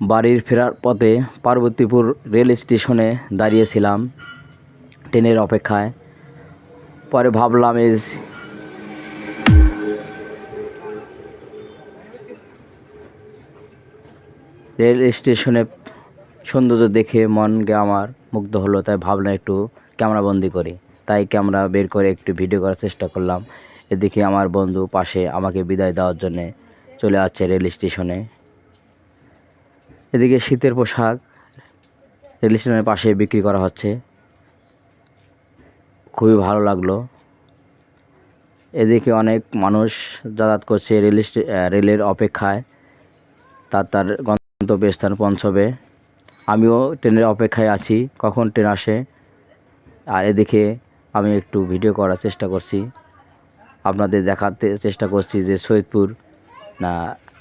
বাড়ির ফেরার পথে পার্বতীপুর রেল স্টেশনে দাঁড়িয়েছিলাম ট্রেনের অপেক্ষায়। পরে ভাবলাম এজ রেল স্টেশনে সৌন্দর্য দেখে মনকে আমার মুগ্ধ হলো, তাই ভাবলাম একটু ক্যামেরাবন্দি করি। তাই ক্যামেরা বের করে একটু ভিডিও করার চেষ্টা করলাম। এদিকে আমার বন্ধু পাশে আমাকে বিদায় দেওয়ার জন্যে চলে আসছে রেল স্টেশনে। এদিকে শীতের পোশাক রেল স্টেশনের পাশে বিক্রি করা হচ্ছে। খুবই ভালো লাগল। এদিকে অনেক মানুষ যাতায়াত করছে রেল রেলের অপেক্ষায়। তার তার গন্তব্যস্থান পৌঁছবে। আমিও ট্রেনের অপেক্ষায় আছি, কখন ট্রেন আসে। আর এদিকে আমি একটু ভিডিও করার চেষ্টা করছি। আপনাদের দেখাতে চেষ্টা করছি যে সৈয়দপুর না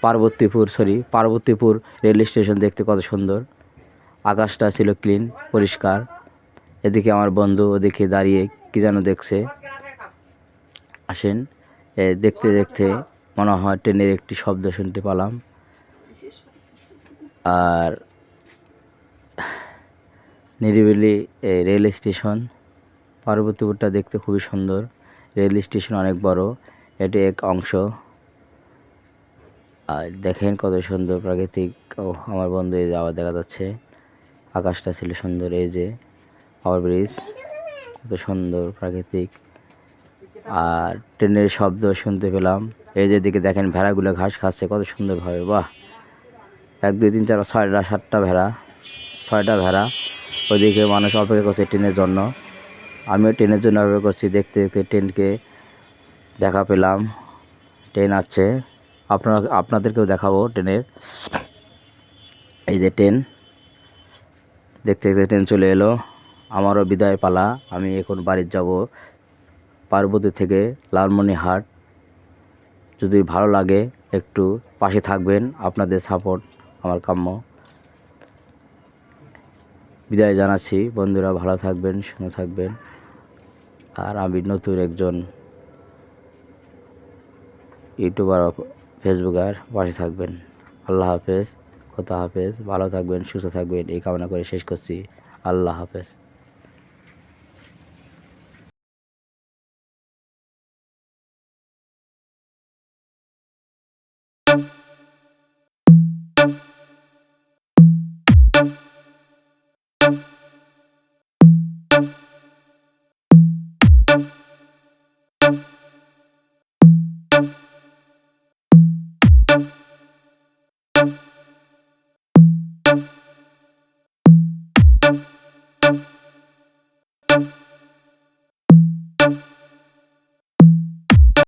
Parbatipur sorry Parbatipur rail station দেখতে কত সুন্দর। আকাশটা ছিল ক্লিন পরিষ্কার। এদিকে আমার বন্ধু ওদিকে দাঁড়িয়ে কী যেন দেখছে। আসেন, এ দেখতে দেখতে মনে হয় ট্রেনের একটি শব্দ শুনতে পেলাম। আর নিরিবিলি রেল স্টেশন পার্বতীপুরটা দেখতে খুবই সুন্দর। রেল স্টেশন অনেক বড়, এটি এক অংশ। আর দেখেন কত সুন্দর প্রাকৃতিক ও আমার বন্ধু এই যে আবার দেখা যাচ্ছে। আকাশটা ছিল সুন্দর, এই যে পাওয়ার ব্রিজ কত সুন্দর প্রাকৃতিক। আর ট্রেনের শব্দ শুনতে পেলাম। এই যে দিকে দেখেন ভেড়াগুলো ঘাস খাচ্ছে, কত সুন্দরভাবে, বাহ। এক, দুই, তিন, চার, ছয়টা, সাতটা ভেড়া, ছয়টা ভেড়া। ওইদিকে মানুষ অপেক্ষা করছে ট্রেনের জন্য। আমিও ট্রেনের জন্য অপেক্ষা করছি, দেখতে দেখতে ট্রেনকে দেখা পেলাম। ট্রেন আছে আপনারা আপনাদেরকেও দেখাবো ট্রেনের। এই যে ট্রেন, দেখতে দেখতে ট্রেন চলে এলো। আমারও বিদায় পালা। আমি এখন বাড়ির যাব পার্বতী থেকে লালমনিহাট যদি ভালো লাগে, একটু পাশে থাকবেন। আপনাদের সাপোর্ট আমার কাম্য। বিদায় জানাচ্ছি। বন্ধুরা, ভালো থাকবেন সুন্দর থাকবেন। আর আমি নতুন একজন ইউটিউবার ফেসবুকার পাশে থাকবেন। আল্লাহ হাফেজ কথা হাফেজ, ভালো থাকবেন, সুস্থ থাকবেন, এই কামনা করে শেষ করছি। আল্লাহ হাফেজ।